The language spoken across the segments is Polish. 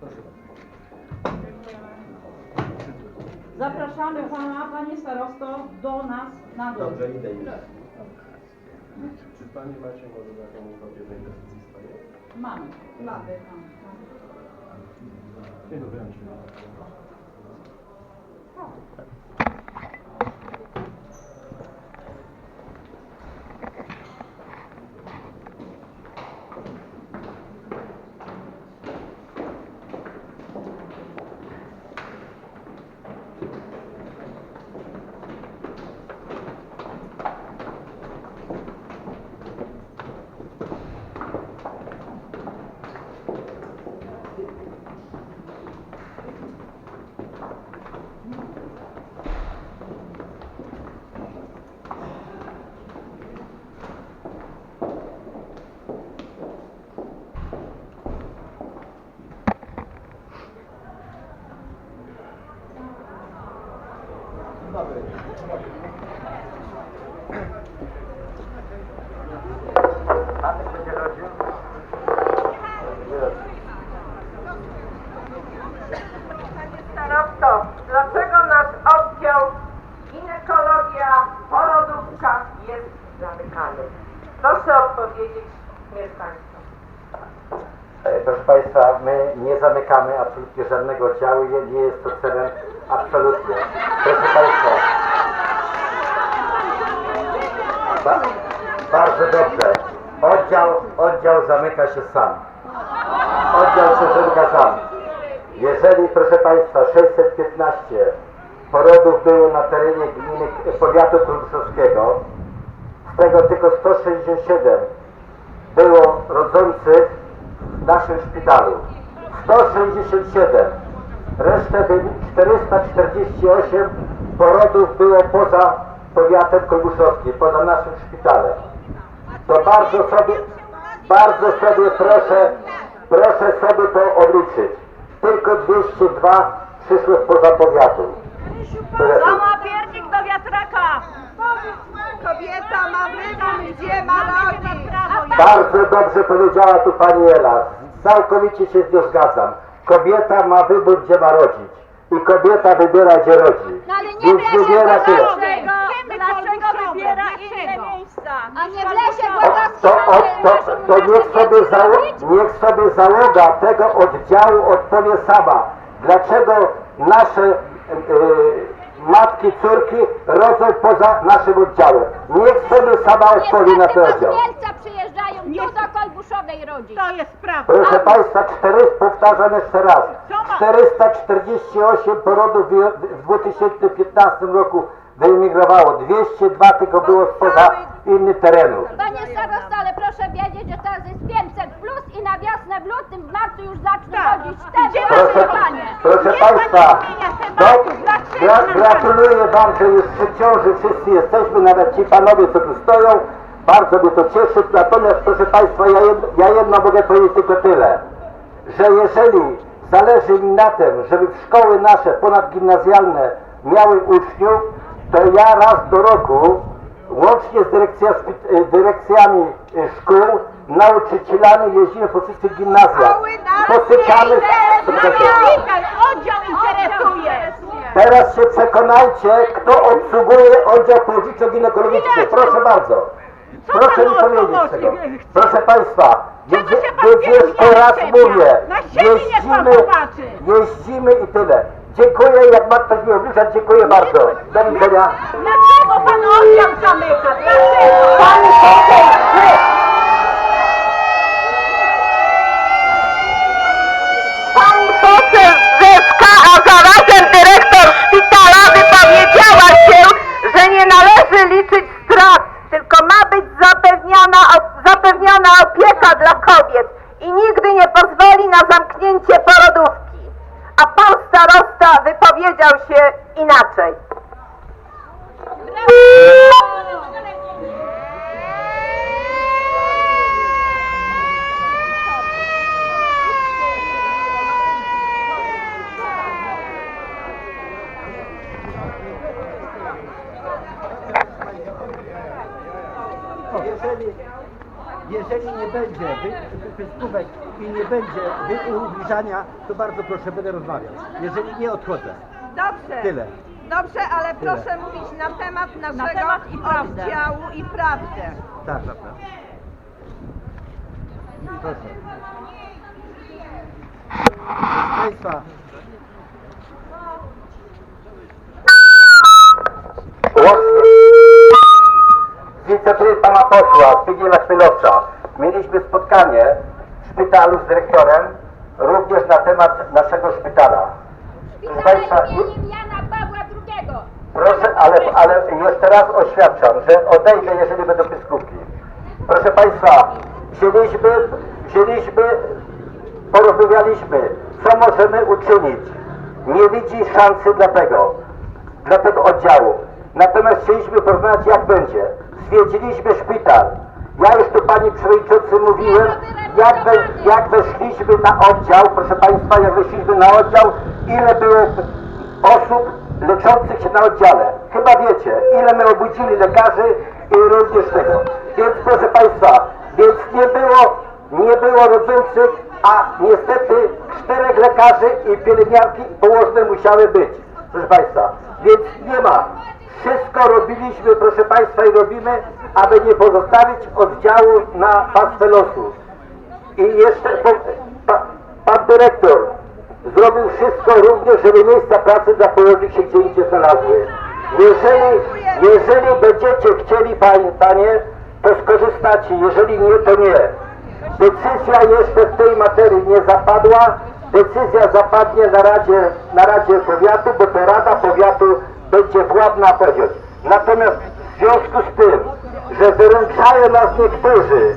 Proszę. Zapraszamy Pana, Panie Starosto, do nas na dół. Dobrze, idę już. Czy Pani macie może jakąś kopię tej decyzji swojej? Mamy. Mamy. Dzień dobry, Andrzej. Starosto, dlaczego nasz oddział ginekologia, porodówka jest zamykany? Proszę odpowiedzieć mieszkańcom. E, Proszę Państwa, my nie zamykamy absolutnie żadnego oddziału, nie, nie jest to celem absolutnie. Proszę Państwa, ba, bardzo dobrze. Oddział, się sam. Oddział zamyka sam. Jeżeli, proszę Państwa, 615 porodów było na terenie gminy powiatu kruszowskiego, z tego tylko 167 było rodzących w naszym szpitalu. 167. Resztę by 448 porodów było poza powiatem kolbuszowskim, poza naszym szpitalem. To bardzo sobie, bardzo sobie proszę, proszę sobie to obliczyć. Tylko 202 przyszły poza powiatu. Tyle. ma piernik do wiatraka? Kobieta ma wybór, gdzie ma rodzić. Bardzo dobrze powiedziała tu pani Ela. Całkowicie się z nią zgadzam. Kobieta ma wybór, gdzie ma rodzić. I kobieta wybiera, gdzie rodzi. No ale nie Więc wybiera. Głogowskim. Dlaczego wybiera inne miejsca? A nie w lesie to, o, to, to niech, sobie zało, niech sobie załoga tego oddziału odpowie sama. Dlaczego nasze e, matki, córki rodzą poza naszym oddziałem? Niech sobie sama odpowie na ten Niestety oddział. od Mielca przyjeżdżają tu do Kolbuszowej rodzić. To jest prawda. Proszę Państwa, 400, powtarzam jeszcze raz, Co ma- 448 porodów w 2015 roku wyemigrowało, 202 tylko było spoza innych terenów. Panie starosto, ale proszę wiedzieć, że teraz jest 500 plus i na wiosnę w lutym, w marcu już zaczną Tak. rodzić te Proszę, panie. proszę Państwa, do, gra, gratuluję bardzo, już przy ciąży wszyscy jesteśmy, nawet ci panowie, co tu stoją, bardzo mnie to cieszy, natomiast proszę Państwa, ja jedno, ja jedno mogę powiedzieć tylko tyle, że jeżeli zależy mi na tym, żeby szkoły nasze ponadgimnazjalne miały uczniów, to ja raz do roku, łącznie z dyrekcja, y, dyrekcjami y, szkół, nauczycielami jeździmy po wszystkich gimnazjach. Spotykamy... Oddział interesuje. Teraz się przekonajcie, kto obsługuje oddział położniczo-ginekologiczny. Proszę bardzo. Co Proszę mi powiedzieć tego. Proszę Państwa, jedzie- jeszcze raz mówię, jeździmy, jeździmy i tyle. Dziękuję, jak ma ktoś mi obliczać, dziękuję bardzo. Do widzenia. Dlaczego pan oddział zamyka? Dlaczego? Pani poseł, nie! Pani poseł Brzeska, a zarazem dyrektor szpitala wypowiedziała się, że nie należy liczyć strat, tylko ma być zapewniona, zapewniona opieka dla kobiet i nigdy nie pozwoli na zamknięcie porodówki. Starosta wypowiedział się inaczej. Jeżeli, jeżeli nie będzie będzie wy- pyskówek i nie będzie ubliżania, to bardzo proszę, będę rozmawiał. Jeżeli nie, odchodzę. Dobrze. Tyle. Dobrze, ale proszę mówić na temat naszego temat i prawdę. oddziału i prawdę. Tak, prawda. Proszę. Proszę Państwa, inicjatywy pana posła Zbigniewa Chmielowca mieliśmy spotkanie szpitalu z dyrektorem również na temat naszego szpitala. Proszę państwa, Jana Pawła II. Proszę, ale, ale jeszcze raz oświadczam, że odejdę, jeżeli będą pyskówki. Proszę Państwa, wzięliśmy, wzięliśmy, porozmawialiśmy, co możemy uczynić. Nie widzi szansy dla tego, dla tego oddziału. Natomiast chcieliśmy porozmawiać, jak będzie. Zwiedziliśmy szpital. Ja już tu Pani Przewodniczący mówiłem, jak, we, jak weszliśmy na oddział, proszę Państwa, jak weszliśmy na oddział, ile było osób leczących się na oddziale. Chyba wiecie, ile my obudzili lekarzy i również tego. Więc proszę Państwa, więc nie było, nie było rodzących, a niestety czterech lekarzy i pielęgniarki położne musiały być. Proszę Państwa, więc nie ma. Wszystko robiliśmy, proszę Państwa, i robimy, aby nie pozostawić oddziału na pastwę losu. I jeszcze po, pa, pan dyrektor zrobił wszystko również, żeby miejsca pracy dla położnych się gdzie indziej znalazły. Jeżeli, jeżeli będziecie chcieli, panie, panie, to skorzystacie, jeżeli nie, to nie. Decyzja jeszcze w tej materii nie zapadła, decyzja zapadnie na Radzie, na Radzie Powiatu, bo to Rada Powiatu będzie władna powiedzieć. Natomiast w związku z tym, że wyręczają nas niektórzy,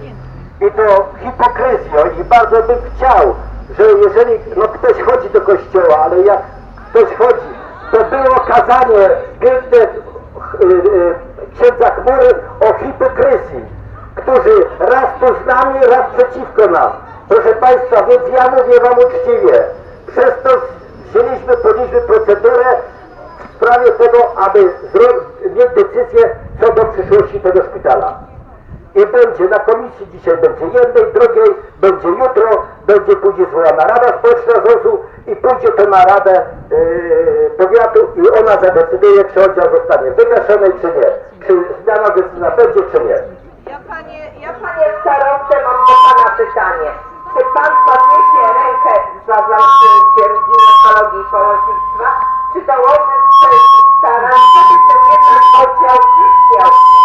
i to hipokryzją i bardzo bym chciał, że jeżeli no ktoś chodzi do kościoła, ale jak ktoś chodzi, to było kazanie piękne y, y, księdza chmury o hipokryzji, którzy raz tu z nami, raz przeciwko nam. Proszę Państwa, więc ja mówię Wam uczciwie, przez to wzięliśmy, podjęliśmy procedurę w sprawie tego, aby zro- mieć decyzję co do przyszłości tego szpitala. I będzie na komisji dzisiaj będzie jednej, drugiej, będzie jutro, będzie później zwołana Rada Społeczna ZOZ-u i pójdzie to na Radę yy, Powiatu i ona zadecyduje, czy oddział zostanie wygaszony, czy nie. Czy zmiana decyzyjna będzie, czy nie. Ja panie, ja panie starostę, mam do Pana pytanie. Czy Pan podniesie rękę za zamknięciem ginekologii i położnictwa, czy dołoży wszelkich starań, żeby ten jednak oddział istniał?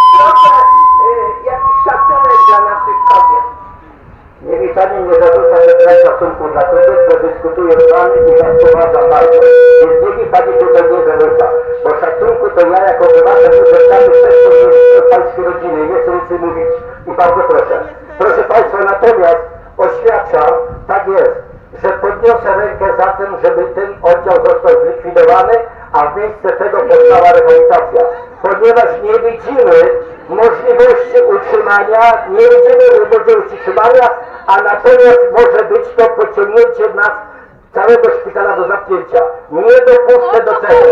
Szacunku dla kobiet, bo dyskutuję z Wami i Was poważam bardzo. Więc mi Pani tutaj nie zarzuca, bo szacunku to ja jako obywatel muszę sami też powinienem Pańskie rodziny, nie chcę więcej mówić i bardzo proszę. Proszę Państwa, natomiast oświadczam, tak jest, że podniosę rękę za tym, żeby ten oddział został zlikwidowany, a w miejsce tego powstała rehabilitacja. Ponieważ nie widzimy możliwości utrzymania, nie widzimy możliwości utrzymania, a natomiast może być to pociągnięcie nas całego szpitala do zamknięcia. Nie dopuszczę do tego.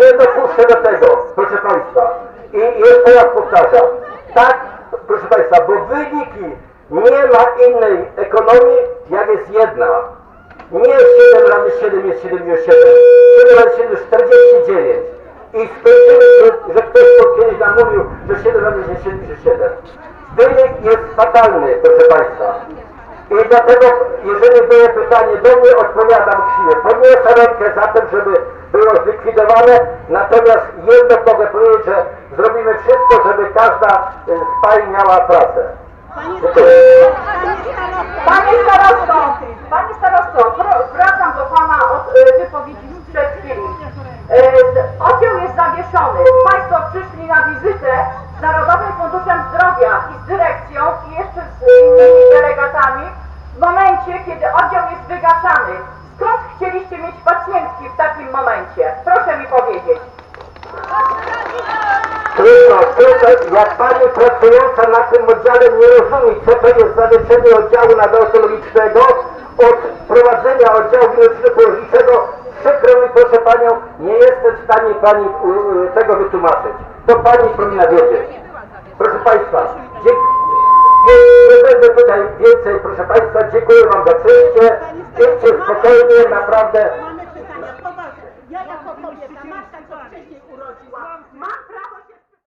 Nie dopuszczę do tego, proszę Państwa. I jeszcze raz powtarzam. Tak, proszę Państwa, bo wyniki nie ma innej ekonomii, jak jest jedna. Nie 7 razy 7 jest 77. 7 razy 7 jest 49. I skończymy, że, 7 razy jest 77. Wynik jest fatalny, proszę Państwa. I dlatego, jeżeli było pytanie do mnie, odpowiadam uczciwie. Podniosę rękę za tym, żeby było zlikwidowane, natomiast jedno mogę powiedzieć, że zrobimy wszystko, żeby każda z pań miała pracę. Panie starosto, Panie starosto, wr- wracam do Pana od y, wypowiedzi sprzed chwili. Y, Oddział jest zawieszony. Państwo przyszli na wizytę Narodowym Funduszem Zdrowia i z dyrekcją i jeszcze z innymi delegatami w momencie, kiedy oddział jest wygaszany. Skąd chcieliście mieć pacjentki w takim momencie? Proszę mi powiedzieć. Trudno, trudno, jak pani pracująca na tym oddziale nie rozumie, co to jest zaleczenie oddziału nadonatologicznego od prowadzenia oddziału kliniczno-położniczego, przykro mi proszę panią, nie jestem w stanie pani tego wytłumaczyć. To pani powinna wiedzieć. Proszę państwa. Nie, będę tutaj więcej, proszę Państwa, dziękuję Wam za przyjście. Idźcie spokojnie, naprawdę. Mamy pytania, poważne.